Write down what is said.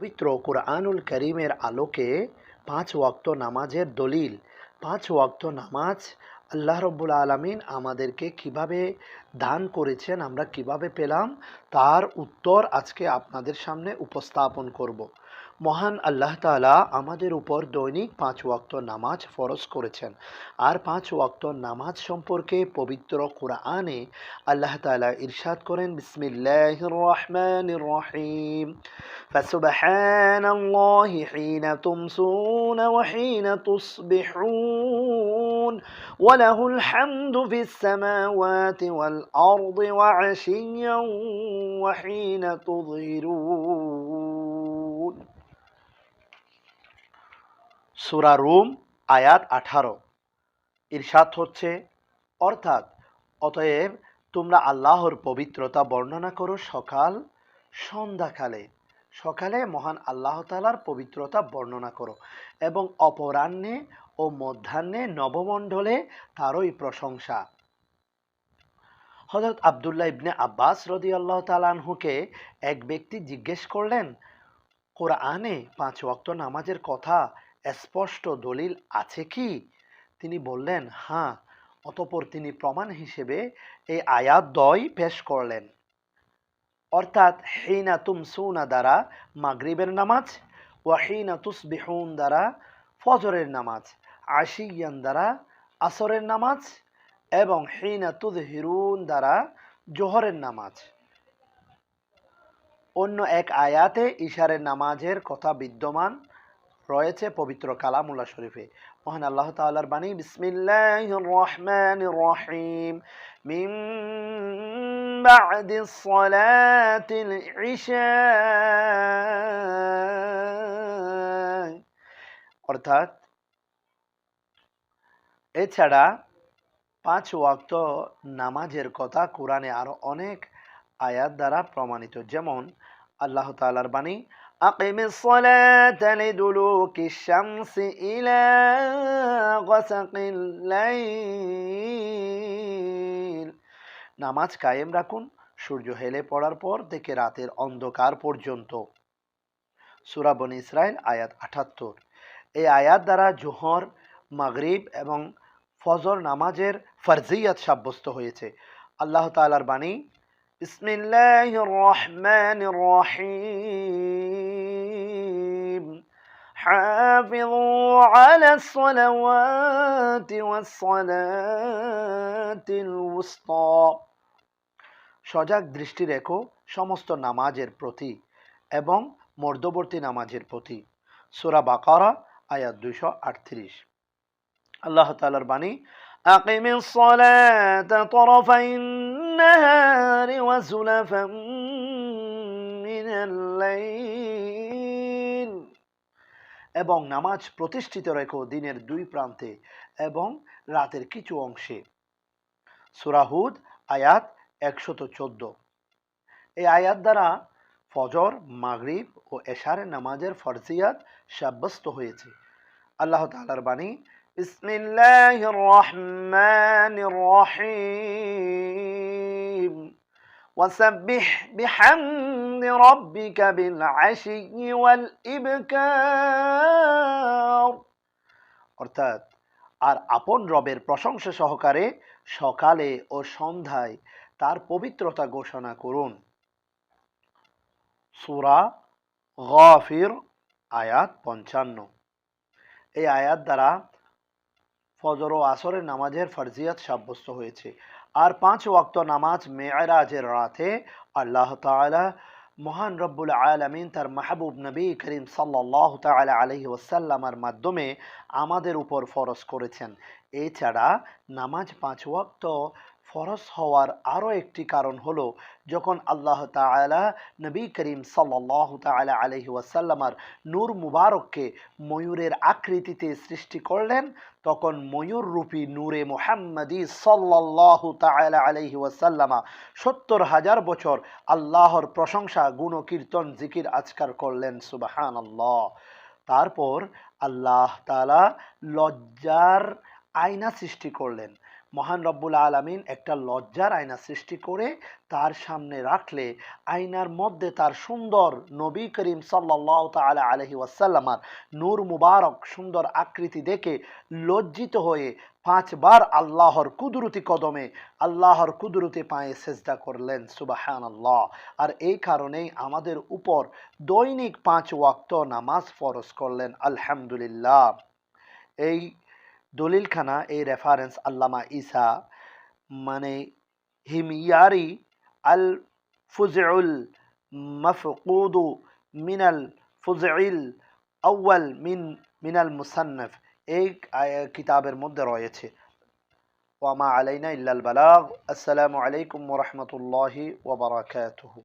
পবিত্র কোরআনুল করিমের আলোকে পাঁচ ওয়াক্ত নামাজের দলিল। পাঁচ ওয়াক্ত নামাজ আল্লাহ রব্বুল আলমিন আমাদেরকে কীভাবে দান করেছেন, আমরা কীভাবে পেলাম, তার উত্তর আজকে আপনাদের সামনে উপস্থাপন করব। মহান আল্লাহ তাআলা আমাদের উপর দৈনিক পাঁচ ওয়াক্ত নামাজ ফরজ করেছেন আর পাঁচ ওয়াক্ত নামাজ সম্পর্কে পবিত্র কোরআনে আল্লাহ তাআলা ইরশাদ করেন বিসমিল্লাহির রহমানির রহিম فسبحان الله حين تمسون وحين تصبحون وله الحمد في السماوات والأرض وعشيا وحين تظهرون সুরা রুম, আয়াত আঠারো। ইরশাদ হচ্ছে, অর্থাৎ, অতএব তোমরা আল্লাহর পবিত্রতা বর্ণনা করো সকাল, সন্ধ্যাকালে। সকালে মহান আল্লাহ তালার পবিত্রতা বর্ণনা করো এবং অপরাহ্নে ও মধ্যাহ্নে নবমণ্ডলে তারই প্রশংসা। হজরত আবদুল্লাহ ইবনে আব্বাস রদি আল্লাহ তালানহুকে এক ব্যক্তি জিজ্ঞেস করলেন, কোরআনে পাঁচ ওয়াক্ত নামাজের কথা স্পষ্ট দলিল আছে কি? তিনি বললেন হ্যাঁ অতপর তিনি প্রমাণ হিসেবে এই আয়াত দয় পেশ করলেন। অর্থাৎ, হেইনা তুমসুনা দ্বারা মাগরিবের নামাজ ওয়াহিনা তুসবিহুন দ্বারা ফজরের নামাজ, আশিয়ান দ্বারা আসরের নামাজ এবং হেইনা তুদহিরুন দ্বারা জোহরের নামাজ। অন্য এক আয়াতে ইশারের নামাজের কথা বিদ্যমান রয়েছে পবিত্র কালামুল্লাহ শরীফে। মহান আল্লাহ তাআলার বাণী, বিসমিল্লাহির রহমানির রহিম। বাদি সলাতিল ইশা অর্থাৎ এছাড়া পাঁচ ওয়াক্ত নামাজের কথা কোরআনে আরও অনেক আয়াত দ্বারা প্রমাণিত। যেমন আল্লাহ তাআলার বাণী أقم الصلاة لدلوك الشمس إلى غسق الليل নামাজ কায়েম রাখুন সূর্য হেলে পড়ার পর থেকে রাতের অন্ধকার পর্যন্ত সুরাবন ইসরায়েল আয়াত আঠাত্তর এই আয়াত দ্বারা জোহর মাগরিব এবং ফজর নামাজের ফরজিয়াত সাব্যস্ত হয়েছে আল্লাহ তাআলার বাণী বিসমিল্লাহির রহমানির রহিম حافظوا على الصلوات والصلاة الوسطى সজাগ দৃষ্টি রেখো সমস্ত নামাজের প্রতি এবং মর্দবর্তী নামাজের প্রতি সুরা বাকারা আয়াত দুইশো আটত্রিশ আল্লাহ তালার বাণী أقم الصلاة طرفي النهار وزلفا من الليل এবং নামাজ প্রতিষ্ঠিত রেখো দিনের দুই প্রান্তে এবং রাতের কিছু অংশে সুরাহুদ আয়াত একশত চোদ্দ এই আয়াত দ্বারা ফজর মাগরিব ও এশারের নামাজের ফরজিয়াত সাব্যস্ত হয়েছে আল্লাহ তালার বাণী বিসমিল্লাহির রহমানির রহিম وسبح بحمد ربك بالعشي والإبكار অর্থাৎ আর আপন রবের প্রশংসা সহকারে সকালে ও সন্ধ্যায় তার পবিত্রতা ঘোষণা করুন সুরা গফির আয়াত পঞ্চান্ন এই আয়াত দ্বারা ফজর ও আসরের নামাজের ফরজিয়াত সাব্যস্ত হয়েছে। আর পাঁচ ওয়াক্ত নামাজ মেয়রাজের রাতে আল্লাহ তালা মহান রব্বুল আলমিন তার মাহবুব নবী করিম সাল্লাহ তালা আলহি ওসাল্লামার মাধ্যমে আমাদের উপর ফরজ করেছেন। এছাড়া নামাজ পাঁচ ওয়াক্ত ফরজ হওয়ার আরও একটি কারণ হলো যখন আল্লাহ তালা নবী করিম সাল্লাহ তালা আলহি ওয়াসাল্লামার নূর মুবারককে ময়ূরের আকৃতিতে সৃষ্টি করলেন, তখন ময়ূর রূপী নূরে মোহাম্মদী সাল্লাহ তালা আলহি ওয়াসাল্লামা সত্তর হাজার বছর আল্লাহর প্রশংসা গুণ কীর্তন জিকির আজকার করলেন সুবাহান আল্লাহ তারপর আল্লাহ তালা লজ্জার আয়না সৃষ্টি করলেন। মহান রব্বুল আলমিন একটা লজ্জার আয়না সৃষ্টি করে তার সামনে রাখলে আয়নার মধ্যে তার সুন্দর নবী করিম সাল্লাহ তালা আলহি ওয়াসাল্লামার নূর মুবারক সুন্দর আকৃতি দেখে লজ্জিত হয়ে পাঁচবার আল্লাহর কুদরতি কদমে আল্লাহর কুদরতি পায়ে সেজদা করলেন সুবাহান আল্লাহ আর এই কারণেই আমাদের উপর দৈনিক পাঁচ ওয়াক্ত নামাজ ফরজ করলেন, আলহামদুলিল্লাহ। এই দলিলখানা এই রেফারেন্স আল্লামা ইসা মানে হিমিয়ারি আল ফুজউল মফকুদু মিনাল ফুজইল আউয়াল মিন মিনাল মুসান্নফ এই আয়- কিতাবের মধ্যে রয়েছে ওয়ামা আলাইনা ইল্লাল বালাগ আসসালামু আলাইকুম ওরহমতুল্লাহি ওবরাকাতুহু